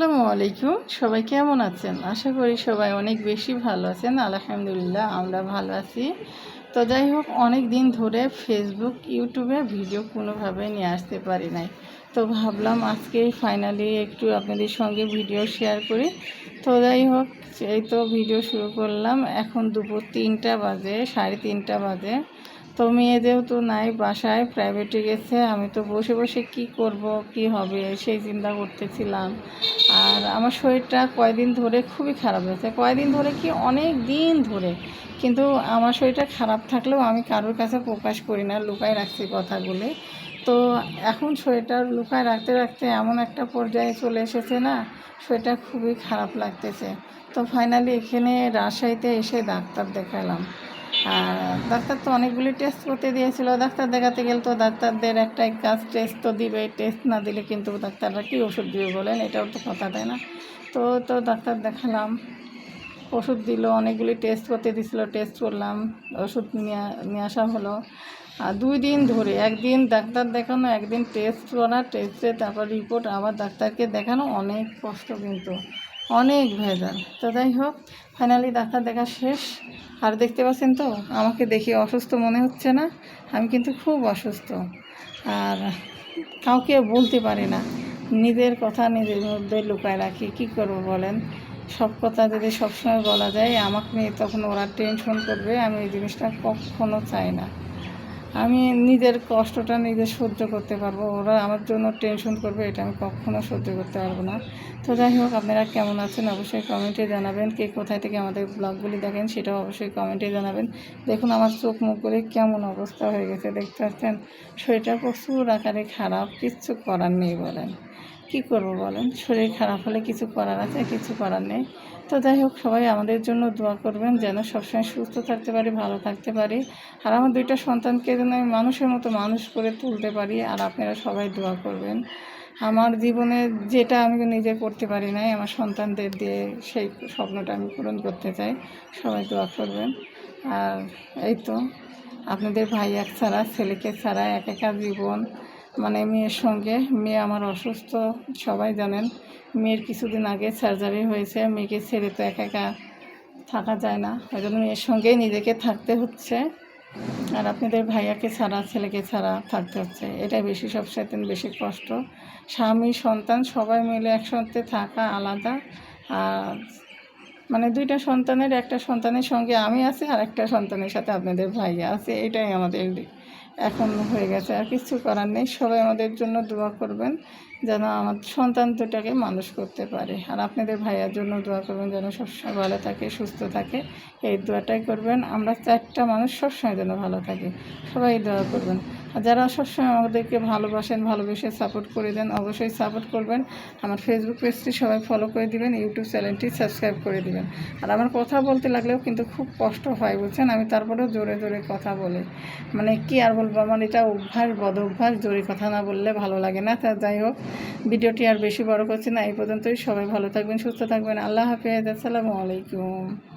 আসসালামু আলাইকুম। সবাই কেমন আছেন? আশা করি সবাই অনেক বেশি ভালো আছেন। আলহামদুলিল্লাহ, আমরা ভালো আছি। তো যাই হোক অনেক দিন ধরে ফেসবুক ইউটিউবে ভিডিও কোনোভাবে নিয়ে আসতে পারি নাই। তো ভাবলাম আজকে ফাইনালি একটু আপনাদের সঙ্গে ভিডিও শেয়ার করি। তো যাই হোক, এই তো ভিডিও শুরু করলাম। এখন দুপুর তিনটা বাজে, সাড়ে তিনটা বাজে। তো মেয়ে যেহেতু নাই, বাসায় প্রাইভেটে গেছে, আমি তো বসে বসে কি করব, কি হবে, সেই চিন্তা করতেছিলাম। আর আমার শরীরটা কয়দিন ধরে খুবই খারাপ হয়েছে। কয়দিন ধরে কি? অনেক দিন ধরে। কিন্তু আমার শরীরটা খারাপ থাকলেও আমি কারোর কাছে প্রকাশ করি না, লুকায় রাখছি কথাগুলি। তো এখন শরীরটা লুকায় রাখতে রাখতে এমন একটা পর্যায়ে চলে এসেছে না, শরীরটা খুবই খারাপ লাগতেছে। তো ফাইনালি এখানে রাজশাহীতে এসে ডাক্তার দেখালাম। আর ডাক্তার তো অনেকগুলি টেস্ট করতে দিয়েছিল। ডাক্তার দেখাতে গেলে তো ডাক্তারদের একটাই কাজ টেস্ট তো দিবে টেস্ট না দিলে কিন্তু ডাক্তাররা কী ওষুধ দিবে বলেন? এটাও তো কথা দেয় না? তো তো ডাক্তার দেখালাম। ওষুধ দিল, অনেকগুলি টেস্ট করতে দিছিল টেস্ট করলাম, ওষুধ নিয়ে নিয়ে আসা হলো। আর দুই দিন ধরে, একদিন ডাক্তার দেখানো, একদিন টেস্ট করা টেস্টে তারপর রিপোর্ট আবার ডাক্তারকে দেখানো, অনেক কষ্ট কিন্তু। অনেক ভেজাল। তো যাই হোক ফাইনালি ডাক্তার দেখা শেষ। আর দেখতে পাচ্ছেন তো, আমাকে দেখে অসুস্থ মনে হচ্ছে না। আমি কিন্তু খুব অসুস্থ। আর কাউকে বলতে পারি না। নিজের কথা নিজের মধ্যে লুকায় রাখি। কী করব বলেন? সব কথা যদি সবসময় বলা যায়, আমাকে নিয়ে তখন ওরা টেনশন করবে। আমি এই জিনিসটা কখনো চাই না। আমি নিজের কষ্টটা নিজে সহ্য করতে পারব, ওরা আমার জন্য টেনশন করবে, এটা আমি কখনো সহ্য করতে পারব না। তো যাই হোক, আপনারা কেমন আছেন অবশ্যই কমেন্টে জানাবেন, কে কোথায় থেকে আমাদের ব্লগগুলি দেখেন সেটাও অবশ্যই কমেন্টে জানাবেন। দেখুন, আমার চোখ মুখগুলি কেমন অবস্থা হয়ে গেছে, দেখতে পাচ্ছেন? শরীরটা প্রচুর আকারে খারাপ, কিচ্ছু করার নেই বলেন। কি করব বলেন? শরীর খারাপ হলে কিছু করার আছে, কিছু করার নেই। তো যাই হোক, সবাই আমাদের জন্য দোয়া করবেন যেন সবসময় সুস্থ থাকতে পারি, ভালো থাকতে পারি। আর আমার দুইটা সন্তানকে যেন মানুষের মতো মানুষ করে তুলতে পারি, আর আপনারা সবাই দোয়া করবেন। আমার জীবনে যেটা আমি নিজে করতে পারি নাই, আমার সন্তানদের দিয়ে সেই স্বপ্নটা আমি পূরণ করতে চাই। সবাই দোয়া করবেন। আর এই তো, আপনাদের ভাই এক ছাড়া, ছেলেকে ছাড়া এক একা জীবন মানে মেয়ের সঙ্গে। মেয়ে আমার অসুস্থ, সবাই জানেন। মেয়ের কিছুদিন আগে সার্জারি হয়েছে। মেয়েকে ছেড়ে তো একা একা থাকা যায় না। ওই জন্য মেয়ের সঙ্গেই নিজেকে থাকতে হচ্ছে। আর আপনাদের ভাইয়াকে ছাড়া, ছেলেকে ছাড়া থাকতে হচ্ছে। এটাই বেশি সব সবসাথে বেশি কষ্ট। স্বামী, সন্তান, সবাই মিলে একসাথে থাকা আলাদা। আর মানে দুইটা সন্তানের, একটা সন্তানের সঙ্গে আমি আছি আর একটা সন্তানের সাথে আপনাদের ভাইয়া আছে। এটাই আমাদের এখন হয়ে গেছে আর কিছু করার নেই। সবাই আমাদের জন্য দোয়া করবেন। যেন আমার সন্তান দুটাকে মানুষ করতে পারে। আর আপনাদের ভাইয়ার জন্য দোয়া করবেন যেন সবসময় ভালো থাকে, সুস্থ থাকে। এই দোয়াটাই করবেন। আমরা চারটা মানুষ সবসময় যেন ভালো থাকে। সবাই দোয়া করবেন। আর যারা সবসময় আমাদেরকে ভালোবাসেন, ভালোবেসে সাপোর্ট করে দেন, অবশ্যই সাপোর্ট করবেন। আমার ফেসবুক পেজটি সবাই ফলো করে দিবেন ইউটিউব চ্যানেলটি সাবস্ক্রাইব করে দিবেন। আর আমার কথা বলতে লাগলেও কিন্তু খুব কষ্ট হয়, বুঝছেন? আমি তারপরেও জোরে জোরে কথা বলি। মানে কি আর বলব? আমার এটা অভ্যাস বদ অভ্যাস জোরে কথা না বললে ভালো লাগে না। তা যাই হোক ভিডিওটি আর বেশি বড় করছি না, এই পর্যন্তই। সবাই ভালো থাকবেন, সুস্থ থাকবেন। আল্লাহ হাফিজ, আসসালামু আলাইকুম।